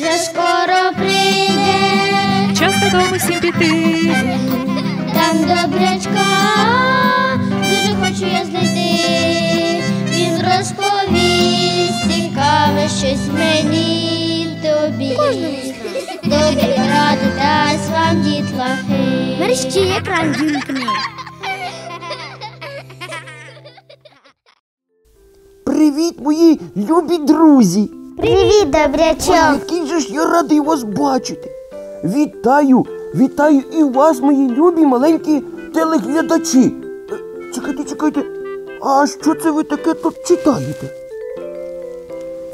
вже скоро прийде, Час додому всім піти. там добрячка, дуже хочу я знайти. Він розповість цікаве щось мені й тобі. Добрі ради дасть вам дітлахи. Мерщі екран вімкни. Привіт, мої любі друзі! Привіт, Ой, добрячок. який же ж я радий вас бачити. Вітаю, вітаю і вас, мої любі маленькі телеглядачі. Е, Чекайте, чекайте. А що це ви таке тут читаєте?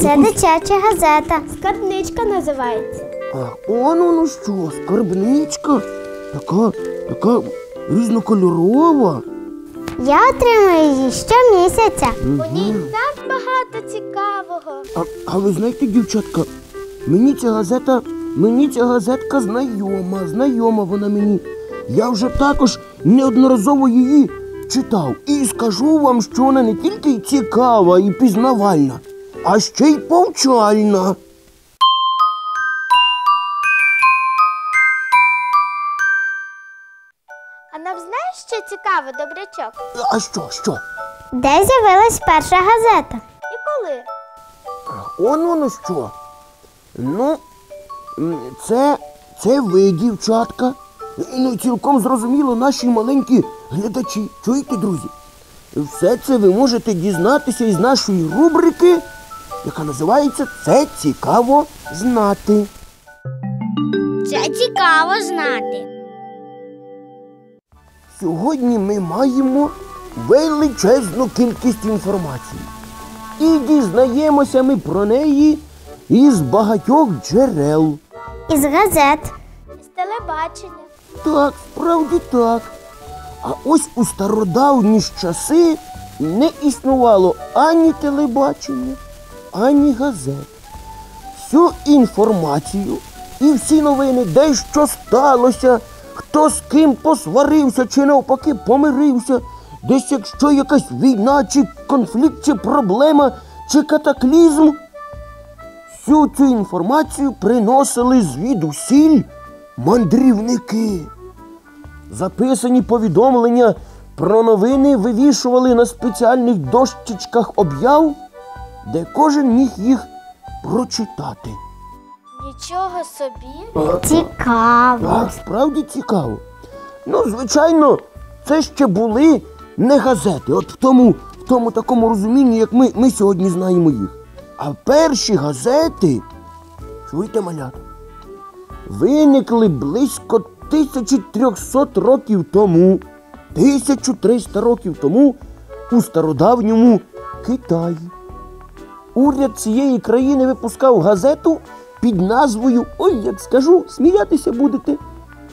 Це дитяча газета. Скарбничка називається. А, он воно що, скарбничка. Така, така різнокольорова. Я отримую її щомісяця. Мгм. так багато цікавого. А, а ви знаєте, дівчатка, мені ця газета, мені ця газетка знайома, знайома вона мені. Я вже також неодноразово її читав. І скажу вам, що вона не тільки цікава і пізнавальна, а ще й повчальна. А нам знаєш, що цікаво, добрячок? А що, що? Де з'явилась перша газета? Коли? Он воно що? Ну, це, це ви, дівчатка. Ну, цілком зрозуміло, наші маленькі глядачі. Чуєте, друзі? Все це ви можете дізнатися із нашої рубрики, яка називається Це цікаво знати. Це цікаво знати. Сьогодні ми маємо величезну кількість інформації. І дізнаємося ми про неї із багатьох джерел. Із газет. З телебачення. Так, справді так. А ось у стародавні ж часи не існувало ані телебачення, ані газет. Всю інформацію і всі новини, де що сталося, хто з ким посварився чи навпаки помирився, десь якщо якась війна, чи конфлікт, чи проблема, чи катаклізм. Всю цю інформацію приносили звідусіль мандрівники. Записані повідомлення про новини вивішували на спеціальних дощечках об'яв, де кожен міг їх прочитати. Нічого собі. Цікаво. Так, справді цікаво. Ну, звичайно, це ще були не газети, от в тому, в тому такому розумінні, як ми, ми сьогодні знаємо їх. А перші газети, чуєте, малята, виникли близько 1300 років тому, 1300 років тому у стародавньому Китаї. Уряд цієї країни випускав газету під назвою, ой, як скажу, сміятися будете.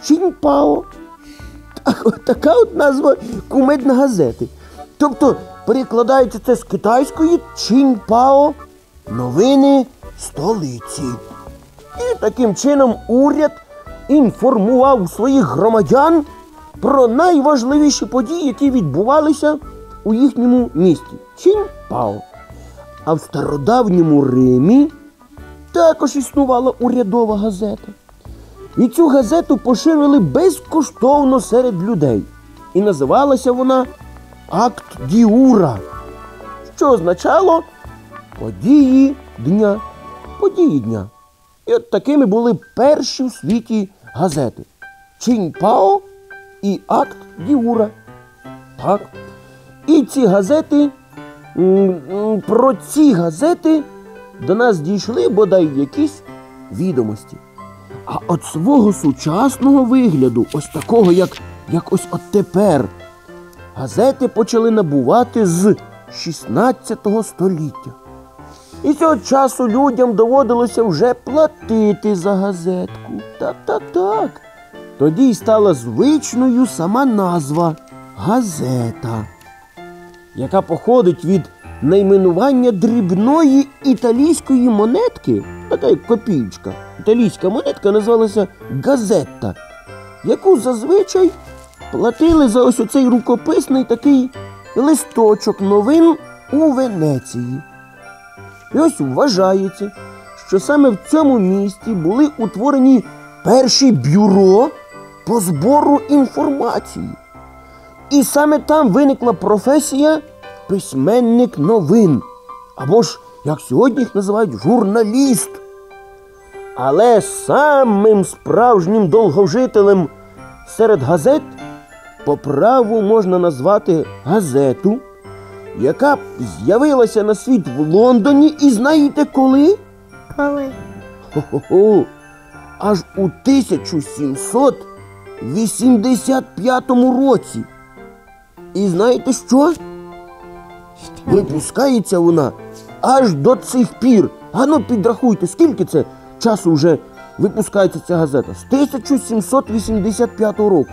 Чіньпао. От така от назва кумедна газети. Тобто перекладається це з китайської Чіньпао новини столиці. І таким чином уряд інформував своїх громадян про найважливіші події, які відбувалися у їхньому місті Чіньпао. А в стародавньому Римі також існувала урядова газета. І цю газету поширили безкоштовно серед людей. І називалася вона Акт Діура, що означало події дня. Події дня. І от такими були перші в світі газети. Чіньпао і Акт Діура. Так. І ці газети, про ці газети до нас дійшли бодай якісь відомості. А от свого сучасного вигляду, ось такого, як, як ось от тепер, газети почали набувати з 16 століття. І цього часу людям доводилося вже платити за газетку. Так, так, так. Тоді й стала звичною сама назва газета, яка походить від найменування дрібної італійської монетки, така як копійка. Італійська монетка називалася газетта, яку зазвичай платили за ось оцей рукописний такий листочок новин у Венеції. І ось вважається, що саме в цьому місті були утворені перші бюро по збору інформації. І саме там виникла професія письменник новин, або ж, як сьогодні їх називають, журналіст. Але самим справжнім довгожителем серед газет по праву можна назвати газету, яка з'явилася на світ в Лондоні, і знаєте коли? Коли? Хо-хо-хо, аж у 1785 році. І знаєте що? Випускається вона аж до цих пір. Ану підрахуйте, скільки це часу вже випускається ця газета? З 1785 року.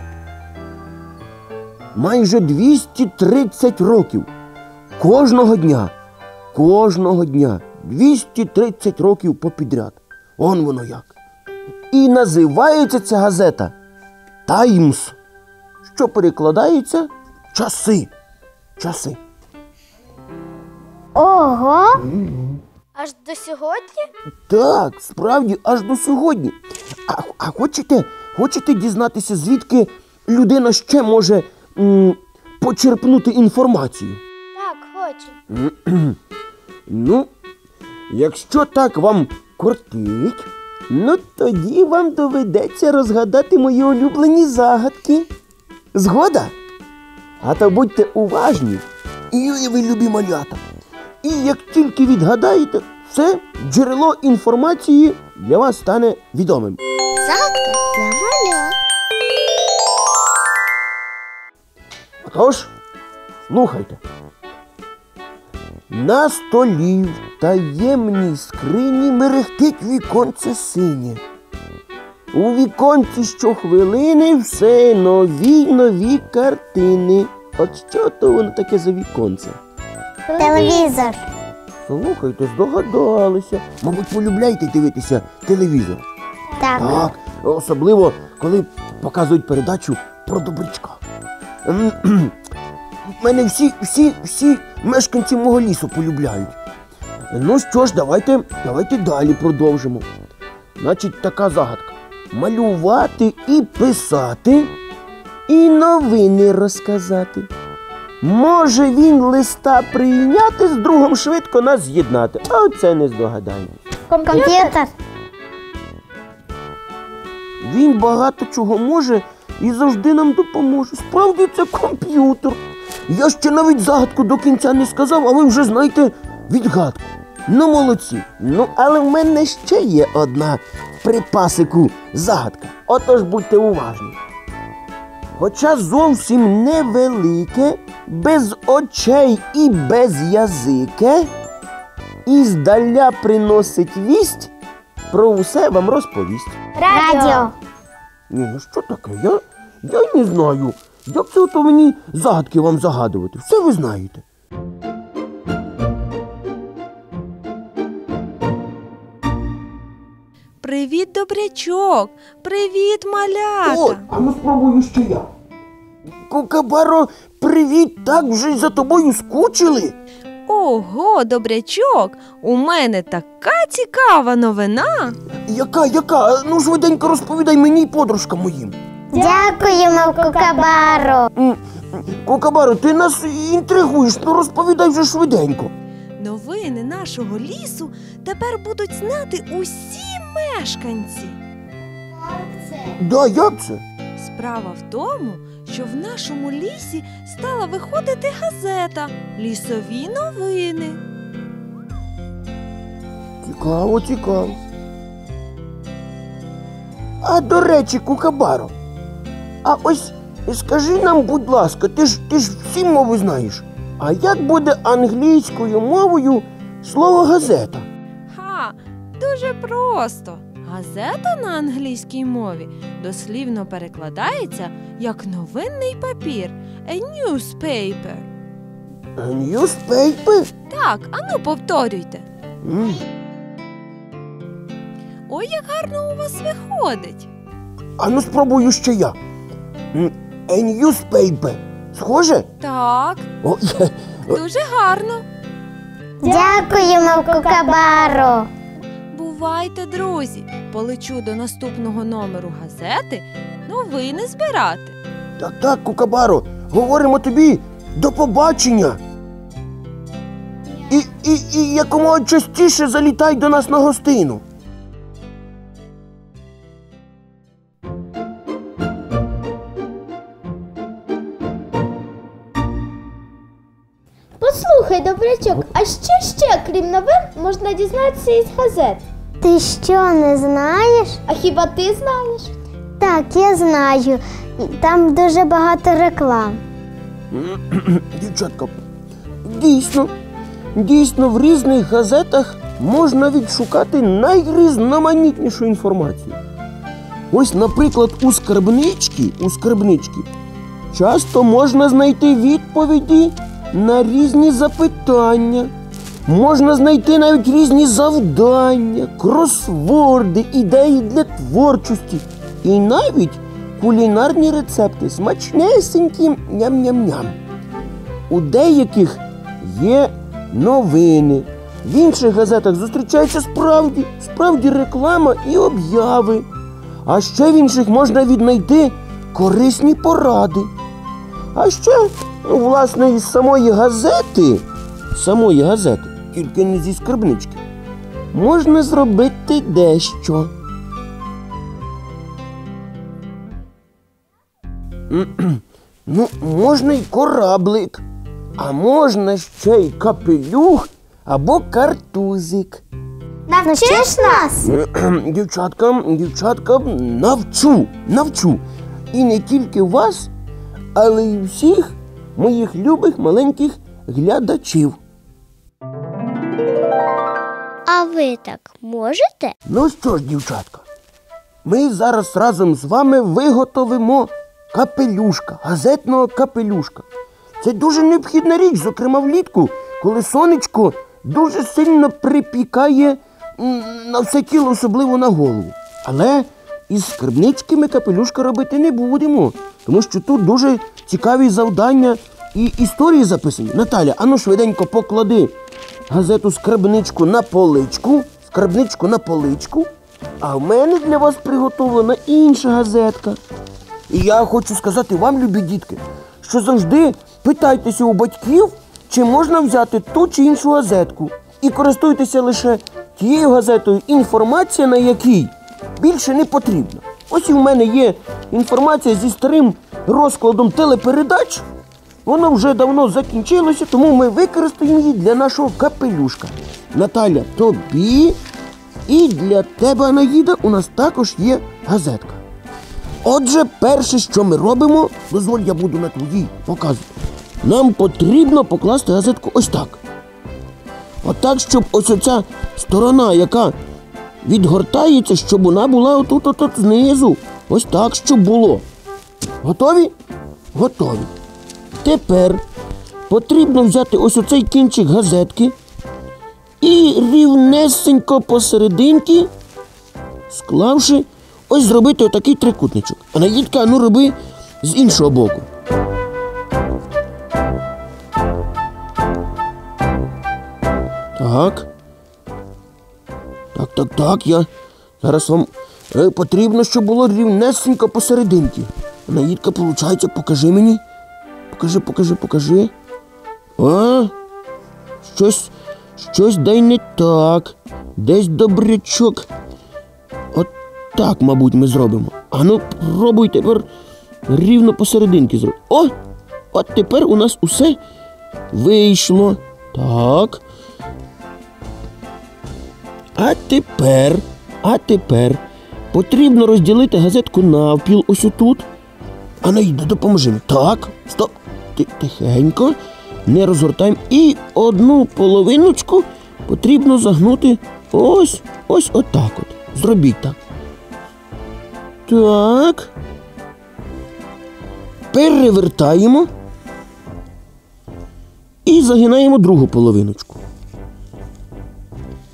Майже 230 років. Кожного дня. Кожного дня. 230 років попідряд. Он воно як. І називається ця газета Таймс, що перекладається часи. Часи. Ого! Аж до сьогодні? Так, справді, аж до сьогодні. А, а хочете, хочете дізнатися, звідки людина ще може м, почерпнути інформацію? Так, хочу. Ну, якщо так вам кортить, ну тоді вам доведеться розгадати мої улюблені загадки. Згода? А то будьте уважні і ви любі малята. І як тільки відгадаєте, все джерело інформації для вас стане відомим. Загадка для малят. Отож, слухайте. На столі в таємній скрині мерехтить віконце синє. У віконці щохвилини все нові нові картини. От що то воно таке за віконце? Телевізор. Слухайте, здогадалися. Мабуть, полюбляєте дивитися телевізор. Так. Так, особливо, коли показують передачу про добрячка. Мене всі, всі, всі мешканці мого лісу полюбляють. Ну що ж, давайте, давайте далі продовжимо. Значить, така загадка. Малювати і писати, і новини розказати. Може він листа прийняти, з другом швидко нас з'єднати. А оце не здогадаємо. Комп'ютер. Він багато чого може і завжди нам допоможе. Справді це комп'ютер. Я ще навіть загадку до кінця не сказав, а ви вже знаєте відгадку. Ну, молодці. Ну, але в мене ще є одна припасику загадка. Отож будьте уважні. Хоча зовсім невелике, без очей і без язике, і здаля приносить вість, про усе вам розповість. Радіо. Ні, ну що таке? Я, я не знаю. Як це ото мені загадки вам загадувати? Все ви знаєте. Привіт, добрячок! Привіт, малята! О, а ну спробую ще я. Кукабаро, привіт, так вже й за тобою скучили. Ого, добрячок! У мене така цікава новина. Яка, яка? Ну швиденько розповідай мені й подружкам моїм. Дякуємо, Кукабаро. М, Кукабаро, ти нас інтригуєш, ну розповідай вже швиденько. Новини нашого лісу тепер будуть знати усі мешканці. Да, як це? Справа в тому, що в нашому лісі стала виходити газета Лісові новини. Цікаво, цікаво. А до речі, Кукабаро, а ось скажи нам, будь ласка, ти ж ти ж всі мови знаєш. А як буде англійською мовою слово газета? Ха, дуже просто. Газета на англійській мові дослівно перекладається як новинний папір, a newspaper. Newspaper? Так, ану повторюйте. М, Ой, як гарно у вас виходить. А ну спробую ще я. A newspaper. Схоже? Так, О, дуже гарно. Дякуємо, Кукабаро. Бувайте, друзі! Полечу до наступного номеру газети новини збирати. Так, так, Кукабаро, говоримо тобі до побачення. І, і, і якомога частіше залітай до нас на гостину. Послухай, добрячок, а що ще, крім новин, можна дізнатися із газет? Ти що не знаєш? А хіба ти знаєш? Так, я знаю. Там дуже багато реклам. Дівчатка, дійсно, дійсно в різних газетах можна відшукати найрізноманітнішу інформацію. Ось, наприклад, у скарбничці, у скарбничці часто можна знайти відповіді на різні запитання. Можна знайти навіть різні завдання, кросворди, ідеї для творчості і навіть кулінарні рецепти смачнесенькі ням-ням-ням. У деяких є новини, в інших газетах зустрічається справді, справді реклама і обяви. А ще в інших можна віднайти корисні поради. А ще, ну, власне, із самої газети, самої газети, тільки не зі скарбнички, можна зробити дещо. Ну, можна й кораблик, а можна ще й капелюх або картузик. Навчиш нас? Дівчатка, дівчатка, навчу, навчу. І не тільки вас, але й всіх моїх любих маленьких глядачів. А ви так можете? Ну що ж, дівчатка, ми зараз разом з вами виготовимо капелюшка, газетного капелюшка. Це дуже необхідна річ, зокрема влітку, коли сонечко дуже сильно припікає на все тіло, особливо на голову. Але із скарбнички ми капелюшка робити не будемо, тому що тут дуже цікаві завдання і історії записані. Наталя, ану швиденько поклади газету скарбничку на поличку, скарбничку на поличку, а в мене для вас приготовлена інша газетка. І я хочу сказати вам, любі дітки, що завжди питайтеся у батьків, чи можна взяти ту чи іншу газетку. І користуйтеся лише тією газетою, інформація на якій більше не потрібна. Ось і в мене є інформація зі старим розкладом телепередач. Воно вже давно закінчилося, тому ми використаємо її для нашого капелюшка. Наталя, тобі і для тебе, Анаїда, у нас також є газетка. Отже, перше, що ми робимо, дозволь, я буду на твоїй показувати. Нам потрібно покласти газетку ось так. Отак, щоб ось оця сторона, яка відгортається, щоб вона була отут от знизу. Ось так, щоб було. Готові? Готові. Тепер потрібно взяти ось оцей кінчик газетки і рівнесенько посерединки, склавши, ось зробити отакий трикутничок. А наїдка, ну роби з іншого боку. Так. Так, так, так, я зараз вам е, потрібно, щоб було рівнесенько посерединки. Наїдка, виходить, покажи мені. Покажи, покажи, покажи. А? Щось, щось дай не так. Десь добрячок. От так, мабуть, ми зробимо. А ну, пробуй тепер рівно посерединки зробити. О! От тепер у нас усе вийшло. Так. А тепер, а тепер потрібно розділити газетку навпіл ось отут. А ну йди, допоможи. Так, стоп. Ти- Тихенько. Не розгортаємо. І одну половиночку потрібно загнути ось ось отак от. Зробіть так. Так. Перевертаємо. І загинаємо другу половиночку.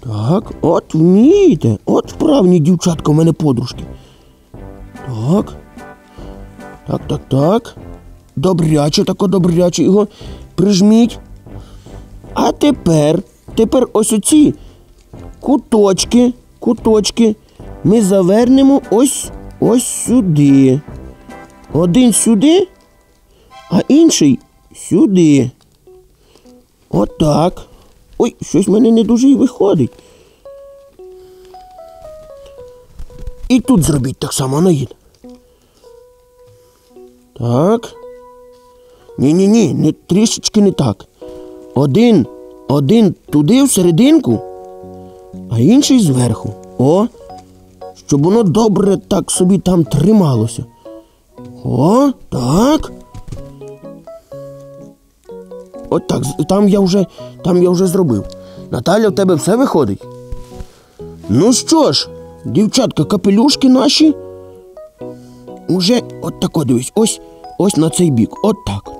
Так, от вмієте. От вправні дівчатка в мене подружки. Так. Так, так, так. Добряче, тако добряче його прижміть. А тепер, тепер ось оці куточки, куточки ми завернемо ось ось сюди. Один сюди, а інший сюди. Отак. Ой, щось в мене не дуже і виходить. І тут зробіть так само, Анаїд. Так. Ні-ні-ні, не, трішечки не так. Один, один туди всерединку, а інший зверху. О, щоб воно добре так собі там трималося. О, так. От так, там я вже, там я вже зробив. Наталя, в тебе все виходить? Ну що ж, дівчатка, капелюшки наші уже от тако дивись, ось, ось на цей бік. От так.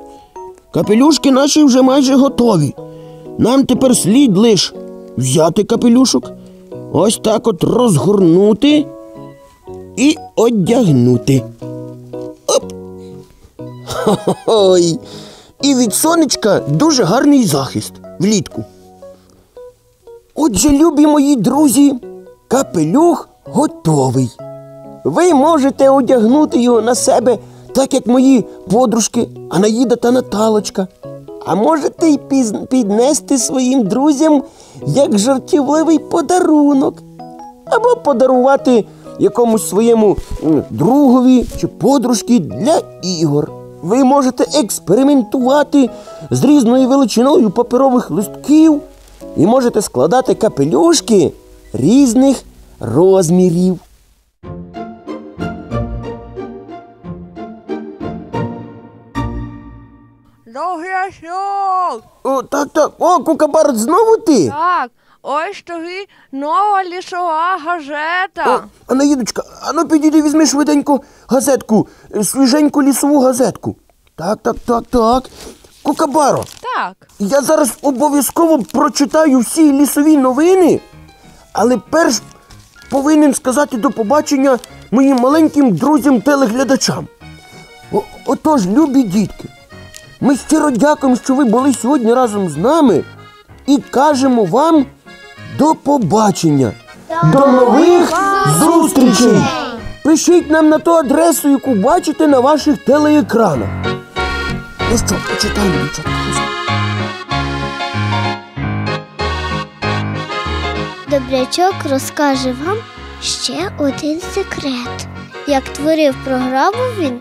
Капелюшки наші вже майже готові. Нам тепер слід лиш взяти капелюшок, ось так от розгорнути і одягнути. Оп. Ой. І від сонечка дуже гарний захист влітку. Отже, любі мої друзі, капелюх готовий. Ви можете одягнути його на себе, так як мої подружки Анаїда та Наталочка. А можете й піднести своїм друзям як жартівливий подарунок. Або подарувати якомусь своєму другові чи подружці для ігор. Ви можете експериментувати з різною величиною паперових листків і можете складати капелюшки різних розмірів. Довгясьок! О, так, так. О, Кукабар, знову ти? Так, ось тобі нова лісова О, газета. Анаїдочка, а ну підійди, візьми швиденько газетку, е, свіженьку лісову газетку. Так, так, так, так. Кукабаро, Так. я зараз обов'язково прочитаю всі лісові новини, але перш повинен сказати до побачення моїм маленьким друзям-телеглядачам. О- Отож, любі дітки, ми щиро дякуємо, що ви були сьогодні разом з нами і кажемо вам до побачення. До нових зустрічей! Пишіть нам на ту адресу, яку бачите на ваших телеекранах. Ну що, почитаємо, дівчатка. Добрячок розкаже вам ще один секрет. Як творив програму він